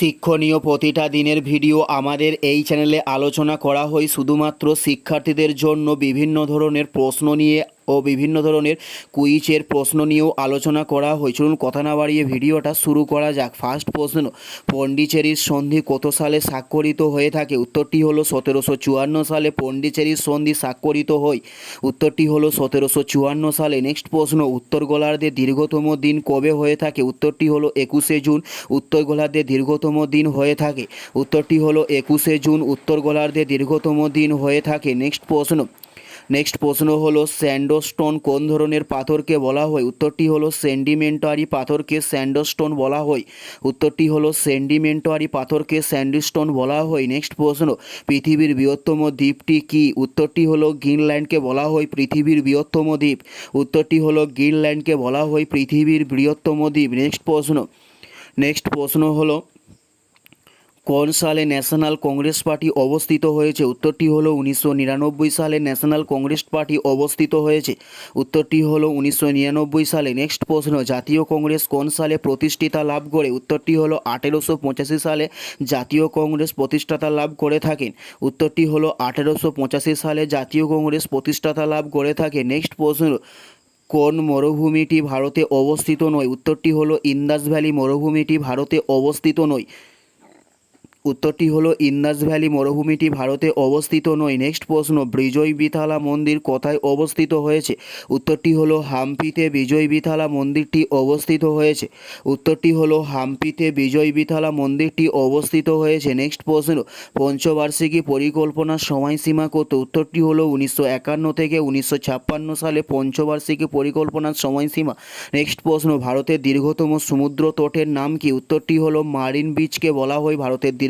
শিক্ষণীয় প্রতিটা দিনের ভিডিও আমাদের এই চ্যানেলে আলোচনা করা হয় শুধুমাত্র শিক্ষার্থীদের জন্য বিভিন্ন ধরনের প্রশ্ন নিয়ে ও বিভিন্ন ধরনের কুইজের প্রশ্ন নিয়েও আলোচনা করা হয়েছিল কথা না বাড়িয়ে ভিডিওটা শুরু করা যাক। ফার্স্ট প্রশ্ন, পন্ডিচেরির সন্ধি কত সালে স্বাক্ষরিত হয়ে থাকে? উত্তরটি হলো সতেরোশো চুয়ান্ন সালে পন্ডিচেরির সন্ধি স্বাক্ষরিত হয়। উত্তরটি হলো সতেরোশো চুয়ান্ন সালে। নেক্সট প্রশ্ন, উত্তর গোলার্ধে দীর্ঘতম দিন কবে হয়ে থাকে? উত্তরটি হলো একুশে জুন, উত্তর গোলার্ধে দীর্ঘতম দিন হয়ে থাকে। উত্তরটি হলো একুশে জুন, উত্তর গোলার্ধে দীর্ঘতম দিন হয়ে থাকে। নেক্সট প্রশ্ন নেক্সট প্রশ্ন হলো স্যান্ডোস্টোন কোন ধরনের পাথরকে বলা হয়? উত্তরটি হলো সেন্ডিমেন্টারি পাথরকে স্যান্ডোস্টোন বলা হয়। উত্তরটি হলো সেন্ডিমেন্টারি পাথরকে স্যান্ডস্টোন বলা হয়। নেক্সট প্রশ্ন, পৃথিবীর বৃহত্তম দ্বীপটি কি? উত্তরটি হলো, গ্রিনল্যান্ডকে বলা হয় পৃথিবীর বৃহত্তম দ্বীপ। উত্তরটি হলো, গ্রিনল্যান্ডকে বলা হয় পৃথিবীর বৃহত্তম দ্বীপ। নেক্সট প্রশ্ন নেক্সট প্রশ্ন হলো কোন সালে ন্যাশনাল কংগ্রেস পার্টি অবস্থিত হয়েছে? উত্তরটি হলো উনিশশো নিরানব্বই সালে ন্যাশনাল কংগ্রেস পার্টি অবস্থিত হয়েছে। উত্তরটি হলো উনিশশো নিরানব্বই সালে। নেক্সট প্রশ্ন, জাতীয় কংগ্রেস কোন সালে প্রতিষ্ঠিতা লাভ করে? উত্তরটি হলো আঠেরোশো পঁচাশি সালে জাতীয় কংগ্রেস প্রতিষ্ঠাতা লাভ করে থাকেন। উত্তরটি হলো আঠেরোশো সালে জাতীয় কংগ্রেস প্রতিষ্ঠাতা লাভ করে থাকে নেক্সট প্রশ্ন, কোন মরুভূমিটি ভারতে অবস্থিত নয়? উত্তরটি হলো ইন্দাস ভ্যালি মরুভূমিটি ভারতে অবস্থিত নয়। উত্তরটি হলো ইন্দাস ভ্যালি মরুভূমিটি ভারতে অবস্থিত নয়। নেক্সট প্রশ্ন, বিজয় বিথালা মন্দির কোথায় অবস্থিত হয়েছে? উত্তরটি হলো হাম্পিতে বিজয় বিথালা মন্দিরটি অবস্থিত হয়েছে। উত্তরটি হলো হাম্পিতে বিজয় বিথালা মন্দিরটি অবস্থিত হয়েছে। নেক্সট প্রশ্ন, পঞ্চবার্ষিকী পরিকল্পনার সময়সীমা কত? উত্তরটি হলো উনিশশো একান্ন থেকে উনিশশো ছাপ্পান্ন সালে পঞ্চবার্ষিকী পরিকল্পনার সময়সীমা। নেক্সট প্রশ্ন, ভারতের দীর্ঘতম সমুদ্র তটের নাম কি? উত্তরটি হলো মারিন বিচকে বলা হয় ভারতের